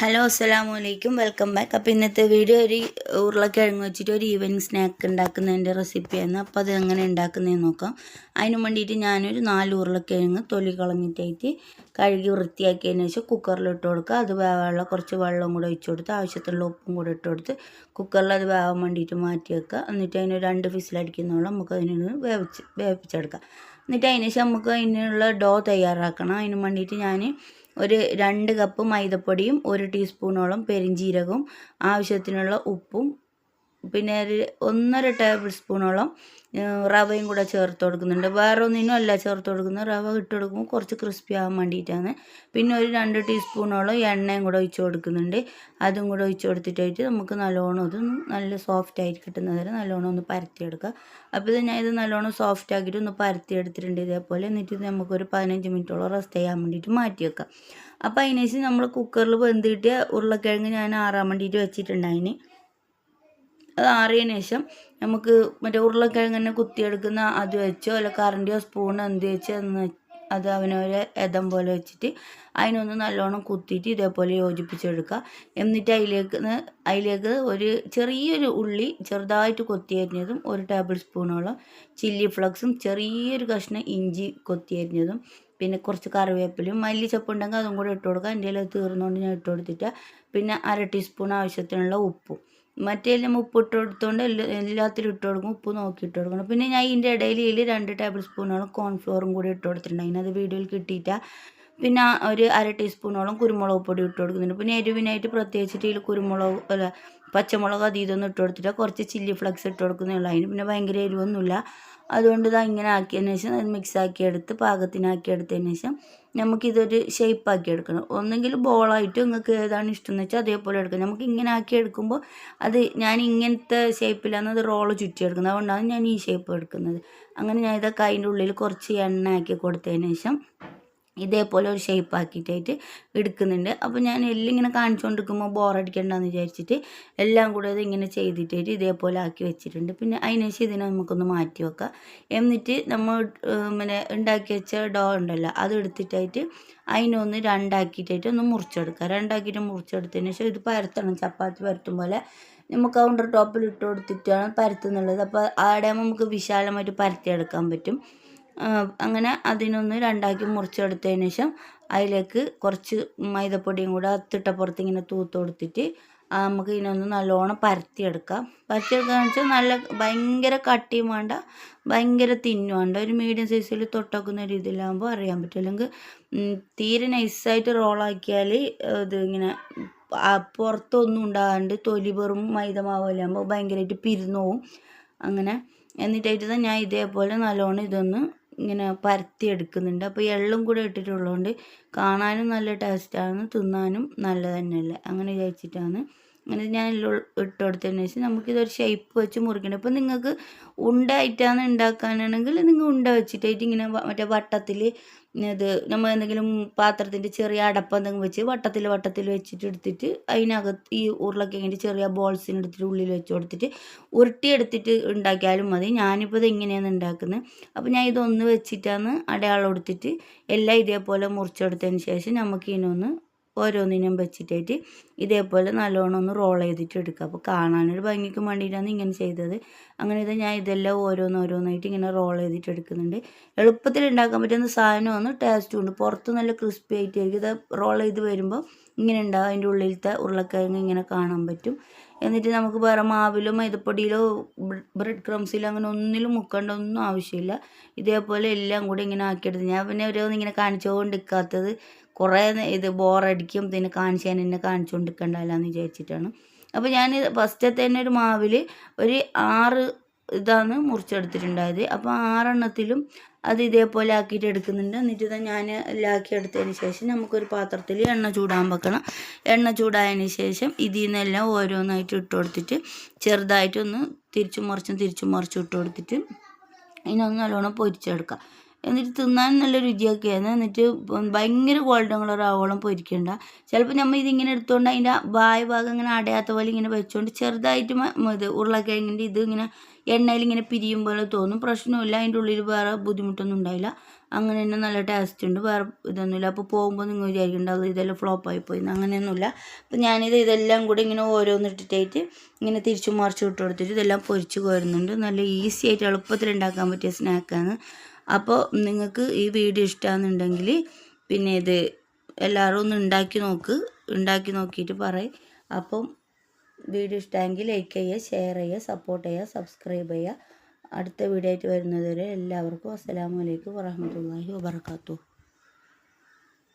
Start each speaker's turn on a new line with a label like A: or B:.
A: Hello അസ്സാം വലൈക്കും welcome back. അപ്പോൾ ഇന്നത്തെ വീഡിയോ ഒരു ഉരുളക്കിഴങ്ങ് വെച്ചിട്ട് ഒരു ഈവനിങ് സ്നാക്ക് ഉണ്ടാക്കുന്നതിന്റെ റെസിപ്പിയാണ്. അപ്പോൾ അത് എങ്ങനെ ഉണ്ടാക്കുന്നതെന്ന് നോക്കാം. അതിന് വേണ്ടിയിട്ട് ഞാനൊരു നാല് ഉരുളക്കിഴങ്ങ് തൊലി കളഞ്ഞിട്ടായിട്ട് കഴുകി വൃത്തിയാക്കിയതിന് ശേഷം കുക്കറിൽ ഇട്ട് കൊടുക്കുക. അത് വേവാനുള്ള കുറച്ച് വെള്ളം കൂടെ ഒഴിച്ച് കൊടുത്ത് ആവശ്യത്തിനുള്ള ഉപ്പും കൂടെ ഇട്ട് കൊടുത്ത് കുക്കറിൽ അത് വേവാൻ വേണ്ടിയിട്ട് മാറ്റി വെക്കുക. എന്നിട്ട് അതിന് രണ്ട് വിസിലടിക്കുന്നോളം നമുക്ക് അതിനൊന്ന് വേവിച്ച് വേവിച്ചെടുക്കാം. എന്നിട്ട് അതിന് ശേഷം നമുക്ക് അതിനുള്ള ഡോ തയ്യാറാക്കണം. അതിന് വേണ്ടിയിട്ട് ഞാൻ ഒരു രണ്ട് കപ്പ് മൈദപ്പൊടിയും ഒരു ടീസ്പൂണോളം പെരിഞ്ജീരകവും ആവശ്യത്തിനുള്ള ഉപ്പും പിന്നെ ഒന്നര ടേബിൾ സ്പൂണോളം റവയും കൂടെ ചേർത്ത് കൊടുക്കുന്നുണ്ട്. വേറെ ഒന്നിനും അല്ല ചേർത്ത് കൊടുക്കുന്നത്. റവ ഇട്ട് കൊടുക്കുമ്പോൾ കുറച്ച് ക്രിസ്പി ആകാൻ വേണ്ടിയിട്ടാണ്. പിന്നെ ഒരു രണ്ട് ടീസ്പൂണോളം എണ്ണയും കൂടെ ഒഴിച്ച് കൊടുക്കുന്നുണ്ട്. അതും കൂടെ ഒഴിച്ച് കൊടുത്തിട്ടായിട്ട് നമുക്ക് നല്ലോണം ഇത് നല്ല സോഫ്റ്റ് ആയിട്ട് കിട്ടുന്നത് വരെ നല്ലോണം ഒന്ന് പരത്തിയെടുക്കുക അപ്പോൾ ഇത് ഞാൻ ഇത് നല്ലോണം സോഫ്റ്റ് ആക്കിയിട്ട് ഒന്ന് പരത്തി എടുത്തിട്ടുണ്ട് ഇതേപോലെ. എന്നിട്ട് ഇത് നമുക്കൊരു പതിനഞ്ച് മിനിറ്റോളം റെസ്റ്റ് ചെയ്യാൻ വേണ്ടിയിട്ട് മാറ്റി വെക്കാം. അപ്പോൾ അതിനുശേഷം നമ്മൾ കുക്കറിൽ വെന്ത് കിട്ടിയ ഉരുളക്കിഴങ്ങ് ഞാൻ ആറാൻ വേണ്ടിയിട്ട് വെച്ചിട്ടുണ്ടായിന് അത് ആറിയതിന് ശേഷം നമുക്ക് മറ്റേ ഉരുളക്കിഴങ്ങനെ കുത്തിയെടുക്കുന്ന അത് വെച്ചോ അല്ല കറണ്ടിയോ സ്പൂണോ എന്ത് വെച്ച് അത് അവനൊരു എതം പോലെ വെച്ചിട്ട് അതിനൊന്ന് നല്ലോണം കുത്തിയിട്ട് ഇതേപോലെ യോജിപ്പിച്ചെടുക്കുക. എന്നിട്ട് അതിലേക്ക് അതിലേക്ക് ഒരു ചെറിയൊരു ഉള്ളി ചെറുതായിട്ട് കൊത്തി അരിഞ്ഞതും ഒരു ടേബിൾ സ്പൂണോളം ചില്ലി ഫ്ലക്സും ചെറിയൊരു കഷ്ണം ഇഞ്ചി കൊത്തി അരിഞ്ഞതും പിന്നെ കുറച്ച് കറിവേപ്പിലയും മല്ലിച്ചപ്പ് ഉണ്ടെങ്കിൽ അതും കൂടെ ഇട്ട് കൊടുക്കുക. എന്റെ അത് തീർന്നുകൊണ്ട് ഞാൻ ഇട്ട് കൊടുത്തിട്ട് പിന്നെ അര ടീസ്പൂൺ ആവശ്യത്തിനുള്ള ഉപ്പും. മറ്റേലും ഉപ്പ് ഇട്ട് കൊടുത്തോണ്ട് എല്ലാ എല്ലാത്തിലും ഇട്ട് കൊടുക്കും. ഉപ്പ് നോക്കി ഇട്ട് കൊടുക്കണം. പിന്നെ ഞാൻ ഇതിന്റെ ഇടയിൽ രണ്ട് ടേബിൾ സ്പൂണോളം കോൺഫ്ലോറും കൂടി ഇട്ട് കൊടുത്തിട്ടുണ്ടായിരുന്നു അത് വീഡിയോയിൽ കിട്ടിയിട്ടാണ് പിന്നെ ഒരു അര ടീസ്പൂണോളം കുരുമുളക് പൊടി ഇട്ട് കൊടുക്കുന്നുണ്ട്. പിന്നെ എരിവിനായിട്ട് പ്രത്യേകിച്ചിട്ട് ഇതിൽ കുരുമുളക് അല്ല പച്ചമുളക് അത് ഇതൊന്നും ഇട്ട് കൊടുത്തിട്ട് കുറച്ച് ചില്ലി ഫ്ലക്സ് ഇട്ട് കൊടുക്കുന്നുള്ളൂ അതിന് പിന്നെ ഭയങ്കര എരിവൊന്നുമില്ല. അതുകൊണ്ട് ഇതാ ഇങ്ങനെ ആക്കിയതിന് ശേഷം അത് മിക്സ് ആക്കി എടുത്ത് പാകത്തിനാക്കി എടുത്തതിന് ശേഷം നമുക്കിതൊരു ഷേപ്പാക്കി എടുക്കണം. ഒന്നെങ്കിൽ ബോളായിട്ട് നിങ്ങൾക്ക് ഏതാണ് ഇഷ്ടം എന്ന് വെച്ചാൽ അതേപോലെ എടുക്കാം. നമുക്ക് ഇങ്ങനെ ആക്കി എടുക്കുമ്പോൾ അത് ഞാൻ ഇങ്ങനത്തെ ഷേപ്പിലാണ് അത് റോൾ ചുറ്റി എടുക്കുന്നത്. അതുകൊണ്ടാണ് ഞാൻ ഈ ഷേപ്പ് എടുക്കുന്നത്. അങ്ങനെ ഞാൻ ഇതൊക്കെ അതിന്റെ ഉള്ളിൽ കുറച്ച് എണ്ണ ആക്കി കൊടുത്തതിന് ശേഷം ഇതേപോലെ ഒരു ഷേപ്പ് ആക്കിയിട്ടായിട്ട് എടുക്കുന്നുണ്ട്. അപ്പോൾ ഞാൻ എല്ലാം ഇങ്ങനെ കാണിച്ചുകൊണ്ടിരിക്കുമ്പോൾ ബോറടിക്കണ്ടെന്ന് വിചാരിച്ചിട്ട് എല്ലാം കൂടെ അത് ഇങ്ങനെ ചെയ്തിട്ടായിട്ട് ഇതേപോലെ ആക്കി വെച്ചിട്ടുണ്ട്. പിന്നെ അതിനുശേഷം ഇതിനെ നമുക്കൊന്ന് മാറ്റി വെക്കാം. എന്നിട്ട് നമ്മൾ പിന്നെ ഉണ്ടാക്കി വെച്ച ഡോ ഉണ്ടല്ലോ അത് എടുത്തിട്ടായിട്ട് അതിനൊന്ന് രണ്ടാക്കിയിട്ടായിട്ട് ഒന്ന് മുറിച്ചെടുക്കുക രണ്ടാക്കിയിട്ട് മുറിച്ചെടുത്തതിന് ശേഷം ഇത് പരത്തണം. ചപ്പാത്തി പരത്തും പോലെ നമുക്ക് കൗണ്ടർ ടോപ്പിൽ ഇട്ട് കൊടുത്തിട്ടാണ് പരത്തുന്നുള്ളത്. അപ്പോൾ ആടെ നമുക്ക് വിശാലമായിട്ട് പരത്തിയെടുക്കാൻ പറ്റും. അങ്ങനെ അതിനൊന്ന് രണ്ടാക്കി മുറിച്ചെടുത്തതിന് ശേഷം അതിലേക്ക് കുറച്ച് മൈദപ്പൊടിയും കൂടെ തിട്ടപ്പുറത്ത് ഇങ്ങനെ തൂത്ത് കൊടുത്തിട്ട് നമുക്ക് ഇതിനൊന്ന് നല്ലോണം പരത്തിയെടുക്കാം. പരത്തിയെടുക്കാന്ന് വെച്ചാൽ നല്ല ഭയങ്കര കട്ടിയും വേണ്ട ഭയങ്കര തിന്നും വേണ്ട. ഒരു മീഡിയം സൈസിൽ തൊട്ടാക്കുന്ന രീതിയിലാകുമ്പോൾ അറിയാൻ പറ്റും. അല്ലെങ്കിൽ തീരെ നൈസായിട്ട് റോളാക്കിയാൽ ഇത് ഇങ്ങനെ പുറത്തൊന്നും ഉണ്ടാകാണ്ട് തൊലി വെറും മൈദ മാവ് ആകുമ്പോൾ ഭയങ്കരമായിട്ട് പിരിഞ്ഞു പോവും. അങ്ങനെ. എന്നിട്ടായിട്ട് ഞാൻ ഇതേപോലെ നല്ലോണം ഇതൊന്ന് ഇങ്ങനെ പരത്തി എടുക്കുന്നുണ്ട് അപ്പോൾ എള്ളും കൂടെ ഇട്ടിട്ടുള്ളതുകൊണ്ട് കാണാനും നല്ല ടേസ്റ്റാണ് തിന്നാനും നല്ല തന്നെയല്ലേ? അങ്ങനെ വിചാരിച്ചിട്ടാണ് അങ്ങനെ ഞാൻ ഇട്ട് കൊടുത്തതിന് ശേഷം നമുക്കിതൊരു ഷേപ്പ് വെച്ച് മുറിക്കണം. ഇപ്പോൾ നിങ്ങൾക്ക് ഉണ്ട ആയിട്ടാണ് ഉണ്ടാക്കാനാണെങ്കിൽ നിങ്ങൾ ഉണ്ട വെച്ചിട്ടായിട്ട് ഇങ്ങനെ മറ്റേ വട്ടത്തിൽ ഇത് നമ്മൾ എന്തെങ്കിലും പാത്രത്തിന്റെ ചെറിയ അടപ്പ് എന്തെങ്കിലും വെച്ച് വട്ടത്തിൽ വട്ടത്തിൽ വെച്ചിട്ട് എടുത്തിട്ട് അതിനകത്ത് ഈ ഉരുളക്കിഴങ്ങിന്റെ ചെറിയ ബോൾസിന് എടുത്തിട്ട് ഉള്ളിൽ വെച്ച് കൊടുത്തിട്ട് ഉരുട്ടിയെടുത്തിട്ട് ഉണ്ടാക്കിയാലും മതി. ഞാനിപ്പോൾ ഇത് ഇങ്ങനെയാണ് ഉണ്ടാക്കുന്നത് അപ്പോൾ ഞാൻ ഇതൊന്ന് വെച്ചിട്ടാണ് അടയാളം എടുത്തിട്ട് എല്ലാം ഇതേപോലെ മുറിച്ചെടുത്തതിന് ശേഷം നമുക്ക് ഇതിനൊന്ന് ഓരോന്നിനും വെച്ചിട്ടായിട്ട് ഇതേപോലെ നല്ലോണം ഒന്ന് റോൾ ചെയ്തിട്ട് എടുക്കുക. അപ്പോൾ കാണാനൊരു ഭംഗിക്ക് വേണ്ടിയിട്ടാണ് ഇങ്ങനെ ചെയ്തത്. അങ്ങനെ ഇത് ഞാൻ ഇതെല്ലാം ഓരോന്നോരോന്നായിട്ട് ഇങ്ങനെ റോൾ ചെയ്തിട്ട് എടുക്കുന്നുണ്ട്. എളുപ്പത്തിൽ ഉണ്ടാക്കാൻ പറ്റുന്ന സാധനമാണ് ടേസ്റ്റും ഉണ്ട്. പുറത്ത് നല്ല ക്രിസ്പി ആയിട്ടായിരിക്കും. ഇത് റോൾ ചെയ്ത് വരുമ്പോൾ ഇങ്ങനെ ഉണ്ടാകും അതിന്റെ ഉള്ളിലത്തെ ഉരുളക്കിഴങ്ങ് ഇങ്ങനെ കാണാൻ പറ്റും. എന്നിട്ട് നമുക്ക് വേറെ മാവിലോ മൈദപ്പൊടിയിലോ ബ്രെഡ് ക്രംസിലോ അങ്ങനെ ഒന്നിലും മുക്കേണ്ട ഒന്നും ആവശ്യമില്ല. ഇതേപോലെ എല്ലാം കൂടി ഇങ്ങനെ ആക്കിയെടുത്ത് ഞാൻ പിന്നെ ഓരോന്ന് ഇങ്ങനെ കാണിച്ചുകൊണ്ടിരിക്കാത്തത് കുറേ ഇത് ബോറടിക്കും പിന്നെ കാണിച്ചാൽ എന്നെ കാണിച്ചുകൊണ്ടിരിക്കണ്ടല്ലോ എന്ന് വിചാരിച്ചിട്ടാണ്. അപ്പോൾ ഞാൻ ഫസ്റ്റത്തെ തന്നെ ഒരു മാവിൽ ഒരു ആറ് ഇതാണ് മുറിച്ചെടുത്തിട്ടുണ്ടായത്. അപ്പോൾ ആറെണ്ണത്തിലും അത് ഇതേപോലെ ആക്കിയിട്ട് എടുക്കുന്നുണ്ട്. എന്നിട്ട് ഞാൻ എല്ലാക്കി എടുത്തതിന് ശേഷം നമുക്കൊരു പാത്രത്തിൽ എണ്ണ ചൂടാൻ വെക്കണം. എണ്ണ ചൂടായതിന് ശേഷം ഇതിൽ നിന്നെല്ലാം ഓരോന്നായിട്ട് ഇട്ട് കൊടുത്തിട്ട് ചെറുതായിട്ടൊന്ന് തിരിച്ചും മറിച്ചും തിരിച്ചും മറിച്ചും ഇട്ട് കൊടുത്തിട്ട് ഇതിനൊന്ന് നല്ലോണം പൊരിച്ചെടുക്കാം. എന്നിട്ട് തിന്നാൻ നല്ല രുചിയൊക്കെയാണ് എന്നിട്ട് ഭയങ്കര ഗോൾഡൻ കളർ ആവോളം പൊരിക്കണ്ട. ചിലപ്പോൾ നമ്മൾ ഇതിങ്ങനെ എടുത്തുകൊണ്ട് അതിന്റെ വായ ഭാഗം ഇങ്ങനെ അടയാത്ത പോലെ ഇങ്ങനെ വെച്ചുകൊണ്ട് ചെറുതായിട്ട് ഇത് ഉരുളക്കിഴങ്ങിന്റെ ഇത് ഇങ്ങനെ എണ്ണയിൽ ഇങ്ങനെ പിരിയും പോലെ തോന്നും. പ്രശ്നമില്ല അതിന്റെ ഉള്ളിൽ വേറെ ബുദ്ധിമുട്ടൊന്നും ഉണ്ടായില്ല അങ്ങനെ തന്നെ നല്ല ടേസ്റ്റ് ഉണ്ട്. വേറെ ഇതൊന്നുമില്ല. അപ്പോൾ പോകുമ്പോൾ നിങ്ങൾ വിചാരിക്കേണ്ടത് ഇതെല്ലാം ഫ്ലോപ്പായി പോയി അങ്ങനെയൊന്നുമില്ല. അപ്പോൾ ഞാനിത് ഇതെല്ലാം കൂടി ഇങ്ങനെ ഓരോന്ന് ഇട്ടിട്ടായിട്ട് ഇങ്ങനെ തിരിച്ചു മറിച്ച് ഇട്ട് കൊടുത്തിട്ട് ഇതെല്ലാം പൊരിച്ച് കോരുന്നുണ്ട്. നല്ല ഈസി ആയിട്ട് എളുപ്പത്തിൽ ഉണ്ടാക്കാൻ പറ്റിയ സ്നാക്കാണ് അപ്പോൾ നിങ്ങൾക്ക് ഈ വീഡിയോ ഇഷ്ടമാണെന്നുണ്ടെങ്കിൽ പിന്നെ ഇത് എല്ലാവരും ഒന്ന് ഉണ്ടാക്കി നോക്ക് ഉണ്ടാക്കി നോക്കിയിട്ട് പറയും. അപ്പം വീഡിയോ ഇഷ്ടമെങ്കിൽ ലൈക്ക് ചെയ്യുക ഷെയർ ചെയ്യുക സപ്പോർട്ട് ചെയ്യുക സബ്സ്ക്രൈബ് ചെയ്യുക. അടുത്ത വീഡിയോ ആയിട്ട് വരുന്നതുവരെ എല്ലാവർക്കും അസ്സലാമു അലൈക്കും വറഹ്മത്തുള്ളാഹി വബർക്കാത്തു